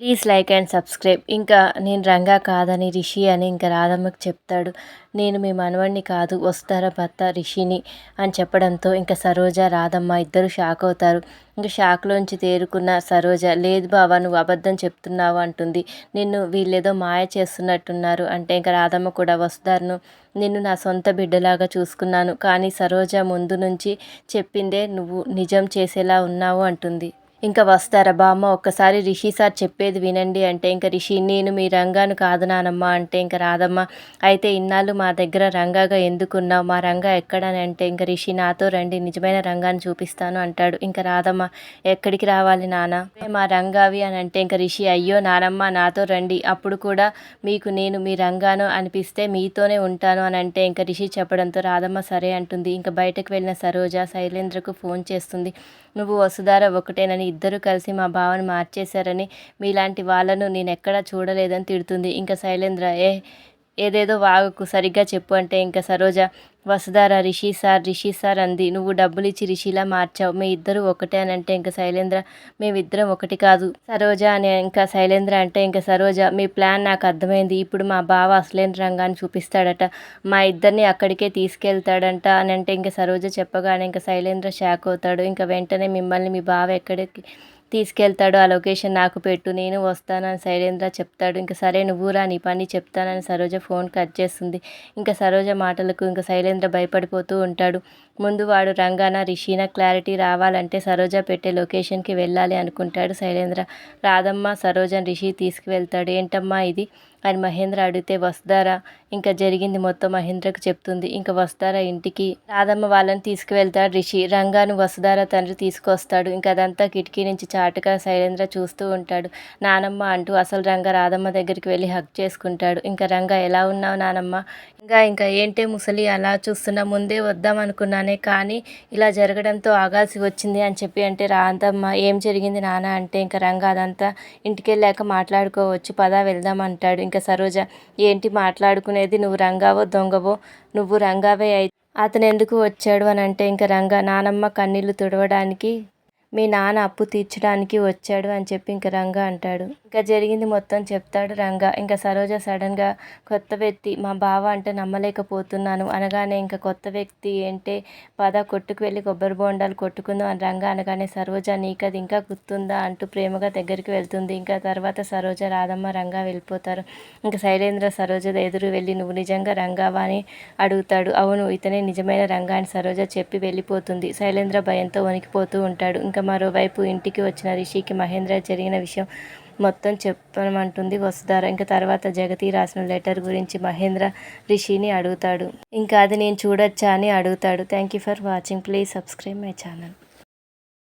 Please like and subscribe. ఇంకా నేను రంగా కాదని రిషి అని ఇంకా రాధమ్మకి చెప్తాడు. నేను మీ మనవడిని కాదు వస్తారా భర్త రిషిని అని చెప్పడంతో ఇంకా సరోజ రాధమ్మ ఇద్దరు షాక్ అవుతారు. ఇంకా షాక్లోంచి తేరుకున్న సరోజ లేదు బావా నువ్వు అబద్ధం చెప్తున్నావు అంటుంది. నిన్ను వీళ్ళేదో మాయ చేస్తున్నట్టున్నారు అంటే ఇంకా రాధమ్మ కూడా వస్తారును. నిన్ను నా సొంత బిడ్డలాగా చూసుకున్నాను. కానీ సరోజ ముందు నుంచి చెప్పిందే నువ్వు నిజం చేసేలా ఉన్నావు అంటుంది. ఇంకా వస్తారా బామ్మ? ఒక్కసారి రిషి సార్ చెప్పేది వినండి అంటే ఇంకా రిషి నేను మీ రంగాను కాదు నానమ్మ అంటే ఇంకా రాదమ్మ. అయితే ఇన్నాళ్ళు మా దగ్గర రంగాగా ఎందుకున్నావు? మా రంగా ఎక్కడని అంటే ఇంకా రిషి నాతో రండి నిజమైన రంగాన్ని చూపిస్తాను అంటాడు. ఇంకా రాదమ్మ ఎక్కడికి రావాలి నాన్న మా రంగావి అని అంటే ఇంకా రిషి అయ్యో నానమ్మ నాతో రండి. అప్పుడు కూడా మీకు నేను మీ రంగాను అనిపిస్తే మీతోనే ఉంటాను అని అంటే ఇంకా రిషి చెప్పడంతో రాధమ్మ సరే అంటుంది. ఇంకా బయటకు వెళ్ళిన సరోజ శైలేంద్రకు ఫోన్ చేస్తుంది. నువ్వు వసుధార ఒకటేనని ఇద్దరు కలిసి మా భావను మార్చేశారని మీలాంటి వాళ్ళను నేను ఎక్కడా చూడలేదని తిడుతుంది. ఇంకా శైలేంద్ర ఏ ఏదేదో వాగకు సరిగ్గా చెప్పు అంటే ఇంకా సరోజ వసుధార రిషి సార్ రిషి సార్ అంది. నువ్వు డబ్బులు ఇచ్చి రిషిలా మార్చావు. మీ ఇద్దరు ఒకటే అని అంటే ఇంకా శైలేంద్ర మేమిద్దరం ఒకటి కాదు. సరోజ అని ఇంకా శైలేంద్ర అంటే ఇంకా సరోజ మీ ప్లాన్ నాకు అర్థమైంది. ఇప్పుడు మా బావ అసలేని రంగాన్ని చూపిస్తాడట. మా ఇద్దరిని అక్కడికే తీసుకెళ్తాడంట అని అంటే ఇంకా సరోజ చెప్పగానే ఇంకా శైలేంద్ర షాక్ అవుతాడు. ఇంకా వెంటనే మిమ్మల్ని మీ బావ ఎక్కడికి తీసుకెళ్తాడు ఆ లొకేషన్ నాకు పెట్టు నేను వస్తానని శైలేంద్ర చెప్తాడు. ఇంకా సరే నువ్వు రా నీ పని చెప్తానని సరోజ ఫోన్ కట్ చేస్తుంది. ఇంకా సరోజ మాటలకు ఇంకా శైలేంద్ర భయపడిపోతూ ఉంటాడు. ముందు వాడు రంగాన రిషీన క్లారిటీ రావాలంటే సరోజ పెట్టే లొకేషన్కి వెళ్ళాలి అనుకుంటాడు శైలేంద్ర. రాదమ్మ సరోజన్ రిషి తీసుకువెళ్తాడు. ఏంటమ్మా ఇది? అని మహేంద్ర అడిగితే వస్తారా ఇంకా జరిగింది మొత్తం మహేంద్రకు చెప్తుంది. ఇంకా వస్తారా ఇంటికి రాధమ్మ వాళ్ళని తీసుకువెళ్తాడు రిషి. రంగాను వసుధార తండ్రి తీసుకొస్తాడు. ఇంకా అదంతా కిటికీ నుంచి చాటుగా శైలేంద్ర చూస్తూ ఉంటాడు. నానమ్మ అంటూ అసలు రంగ రాధమ్మ దగ్గరికి వెళ్ళి హక్ చేసుకుంటాడు. ఇంకా రంగ ఎలా ఉన్నావు నానమ్మ? ఇంకా ఇంకా ఏంటే ముసలి? అలా చూస్తున్నా ముందే వద్దాం అనుకున్నానే కానీ ఇలా జరగడంతో ఆగాల్సి వచ్చింది అని చెప్పి అంటే రాధమ్మ ఏం జరిగింది నాన్న? అంటే ఇంకా రంగ అదంతా ఇంటికి వెళ్ళాక మాట్లాడుకోవచ్చు. పదా వెళ్దాం అంటాడు. ఇంకా సరోజ ఏంటి మాట్లాడుకునేది? నువ్వు రంగావో దొంగవో? నువ్వు రంగావే అయి అతను ఎందుకు వచ్చాడు? అని అంటే ఇంకా రంగా నానమ్మ కన్నీళ్ళు తుడవడానికి మీ నాన్న అప్పు తీర్చడానికి వచ్చాడు అని చెప్పి ఇంక రంగా అంటాడు. ఇంకా జరిగింది మొత్తం చెప్తాడు రంగా. ఇంకా సరోజ సడన్గా కొత్త వ్యక్తి మా బావ అంటే నమ్మలేకపోతున్నాను అనగానే ఇంకా కొత్త వ్యక్తి ఏంటే పద కొట్టుకు వెళ్ళి కొబ్బరి బోండాలు కొట్టుకుందాం అని రంగా అనగానే సరోజ నీకది ఇంకా గుర్తుందా అంటూ ప్రేమగా దగ్గరికి వెళ్తుంది. ఇంకా తర్వాత సరోజ రాధమ్మ రంగా వెళ్ళిపోతారు. ఇంకా శైలేంద్ర సరోజ ఎదురు వెళ్ళి నువ్వు నిజంగా రంగావా? అని అడుగుతాడు. అవును ఇతనే నిజమైన రంగా అని సరోజ చెప్పి వెళ్ళిపోతుంది. శైలేంద్ర భయంతో వణికిపోతూ ఉంటాడు. ఇంకా మరోవైపు ఇంటికి వచ్చిన రిషికి మహేంద్ర జరిగిన విషయం మొత్తం చెప్పమంటుంది వసుధార. ఇంకా తర్వాత జగతి రాసిన లెటర్ గురించి మహేంద్ర రిషిని అడుగుతాడు. ఇంకా అది నేను చూడొచ్చా అని అడుగుతాడు. Thank you for watching please subscribe my channel